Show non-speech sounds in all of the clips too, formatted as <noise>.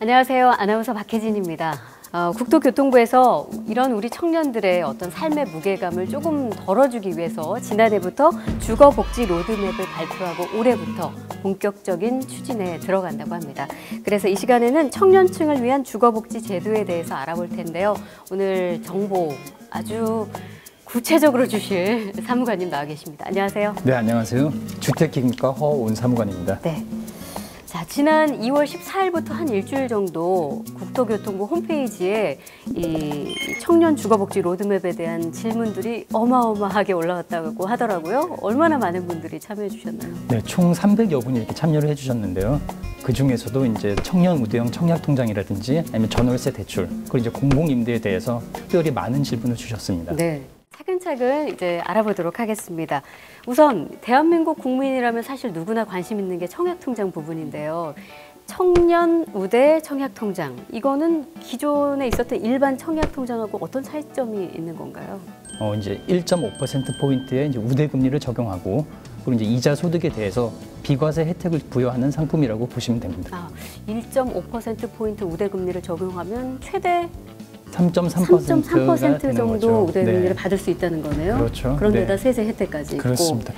안녕하세요. 아나운서 박혜진입니다. 어, 국토교통부에서 이런 우리 청년들의 어떤 삶의 무게감을 조금 덜어주기 위해서 지난해부터 주거복지 로드맵을 발표하고 올해부터 본격적인 추진에 들어간다고 합니다. 그래서 이 시간에는 청년층을 위한 주거복지 제도에 대해서 알아볼 텐데요. 오늘 정보 아주 구체적으로 주실 <laughs> 사무관님 나와 계십니다. 안녕하세요. 네, 안녕하세요. 주택기금과 허온 사무관입니다. 네. 자, 지난 2월 14일부터 한 일주일 정도 국토교통부 홈페이지에 이 청년 주거복지 로드맵에 대한 질문들이 어마어마하게 올라왔다고 하더라고요. 얼마나 많은 분들이 참여해 주셨나요? 네, 총 300여 분이 이렇게 참여를 해 주셨는데요. 그 중에서도 이제 청년 우대형 청약 통장이라든지 아니면 전월세 대출 그리고 이제 공공임대에 대해서 특별히 많은 질문을 주셨습니다. 네. 차근차근 이제 알아보도록 하겠습니다. 우선 대한민국 국민이라면 사실 누구나 관심 있는 게 청약통장 부분인데요. 청년 우대 청약통장 이거는 기존에 있었던 일반 청약통장하고 어떤 차이점이 있는 건가요? 어, 이제 1.5% 포인트의 이제 우대 금리를 적용하고 그리고 이제 이자 소득에 대해서 비과세 혜택을 부여하는 상품이라고 보시면 됩니다. 아, 1.5% 포인트 우대 금리를 적용하면 최대 3.3%가 3.3% 되는 정도 거죠. 우대 금리를 네. 받을 수 있다는 거네요. 그렇죠. 그런데다 네. 세제 혜택까지 있고. 그렇습니다.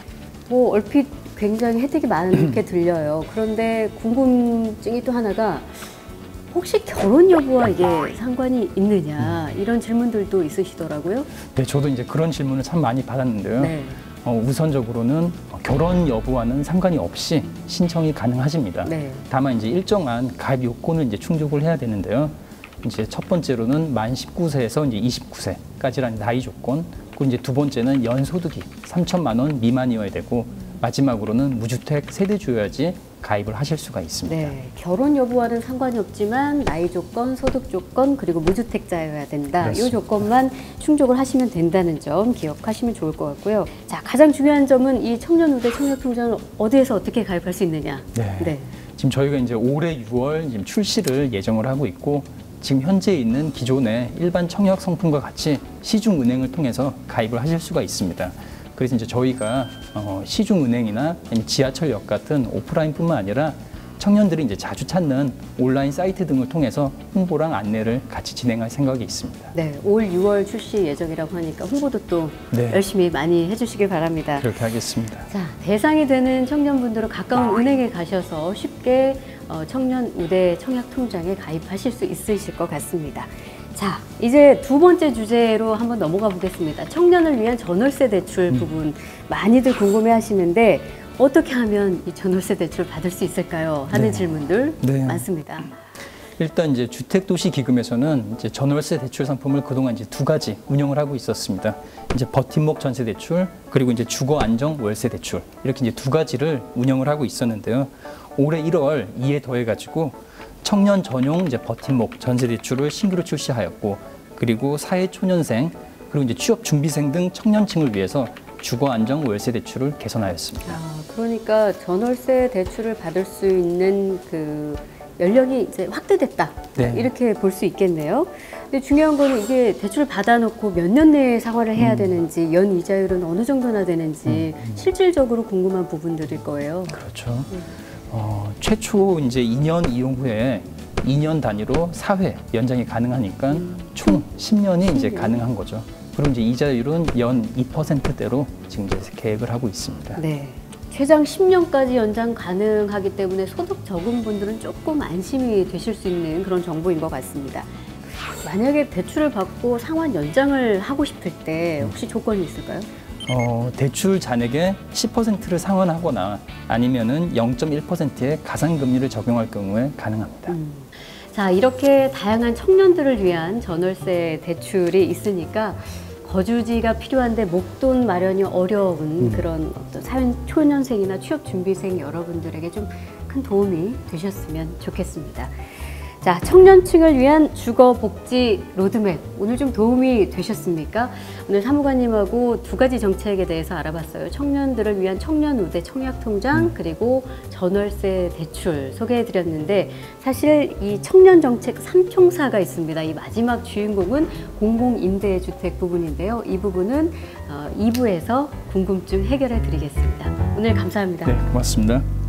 뭐 얼핏 굉장히 혜택이 많게 <clears throat> 들려요. 그런데 궁금증이 또 하나가 혹시 결혼 여부와 이게 상관이 있느냐 이런 질문들도 있으시더라고요. 네, 저도 이제 그런 질문을 참 많이 받았는데요. 네. 어, 우선적으로는 결혼 여부와는 상관이 없이 신청이 가능하십니다. 네. 다만 이제 일정한 가입 요건을 이제 충족을 해야 되는데요. 이제 첫 번째로는 만 19세에서 이제 29세까지라는 나이 조건, 그리고 이제 두 번째는 연소득이 3천만 원 미만이어야 되고 마지막으로는 무주택 세대주여야지 가입을 하실 수가 있습니다. 네. 결혼 여부와는 상관이 없지만 나이 조건, 소득 조건 그리고 무주택자여야 된다. 이 그렇습니다. 조건만 충족을 하시면 된다는 점 기억하시면 좋을 것 같고요. 자, 가장 중요한 점은 이 청년 우대 청약 통장을 어디에서 어떻게 가입할 수 있느냐. 네. 지금 저희가 이제 올해 6월 지금 출시를 예정을 하고 있고 지금 현재 있는 기존의 일반 청약 상품과 같이 시중 은행을 통해서 가입을 하실 수가 있습니다. 그래서 이제 저희가 어, 시중 은행이나 아니면 지하철역 같은 오프라인뿐만 아니라 청년들이 이제 자주 찾는 온라인 사이트 등을 통해서 홍보랑 안내를 같이 진행할 생각이 있습니다. 네, 올 6월 출시 예정이라고 하니까 홍보도 또 네. 열심히 많이 해주시길 바랍니다. 그렇게 하겠습니다. 자, 대상이 되는 청년분들은 가까운 은행에 가셔서 쉽게 어, 청년 우대 청약 통장에 가입하실 수 있으실 것 같습니다. 자, 이제 두 번째 주제로 한번 넘어가 보겠습니다. 청년을 위한 전월세 대출 부분 많이들 궁금해 하시는데 어떻게 하면 이 전월세 대출 받을 수 있을까요? 하는 네. 질문들 네. 많습니다. 일단 이제 주택도시기금에서는 이제 전월세 대출 상품을 그동안 이제 두 가지 운영을 하고 있었습니다. 이제 버팀목 전세 대출 그리고 이제 주거 안정 월세 대출 이렇게 이제 두 가지를 운영을 하고 있었는데요. 올해 1월 이에 더해 가지고 청년 전용 이제 버팀목 전세 대출을 신규로 출시하였고 그리고 사회 초년생 그리고 이제 취업 준비생 등 청년층을 위해서 주거 안정 월세 대출을 개선하였습니다. 아, 그러니까 전월세 대출을 받을 수 있는 그 연령이 이제 확대됐다. 네. 이렇게 볼 수 있겠네요. 근데 중요한 거는 이게 대출을 받아놓고 몇 년 내에 상환을 음. 해야 되는지, 연 이자율은 어느 정도나 되는지 실질적으로 궁금한 부분들일 거예요. 그렇죠. 어, 최초 이제 2년 이용 후에 2년 단위로 4회 연장이 가능하니까 총 10년이 이제 10년. 가능한 거죠. 그리고 이제 이자율은 연 2%대로 지금 이제 계획을 하고 있습니다. 네. 최장 10년까지 연장 가능하기 때문에 소득 적은 분들은 조금 안심이 되실 수 있는 그런 정보인 것 같습니다. 만약에 대출을 받고 상환 연장을 하고 싶을 때 혹시 조건이 있을까요? 어, 대출 잔액의 10%를 상환하거나 아니면은 0.1%의 가산금리를 적용할 경우에 가능합니다. 음. 자, 이렇게 다양한 청년들을 위한 전월세 대출이 있으니까 거주지가 필요한데 목돈 마련이 어려운 그런 어떤 사연 초년생이나 취업 준비생 여러분들에게 좀 큰 도움이 되셨으면 좋겠습니다. 자, 청년층을 위한 주거 복지 로드맵 오늘 좀 도움이 되셨습니까? 오늘 사무관님하고 두 가지 정책에 대해서 알아봤어요. 청년들을 위한 청년 우대 청약 통장 그리고 전월세 대출 소개해 드렸는데 사실 이 청년 정책 삼총사가 있습니다. 이 마지막 주인공은 공공 임대 주택 부분인데요. 이 부분은 어, 2부에서 궁금증 해결해 드리겠습니다. 오늘 감사합니다. 네, 고맙습니다.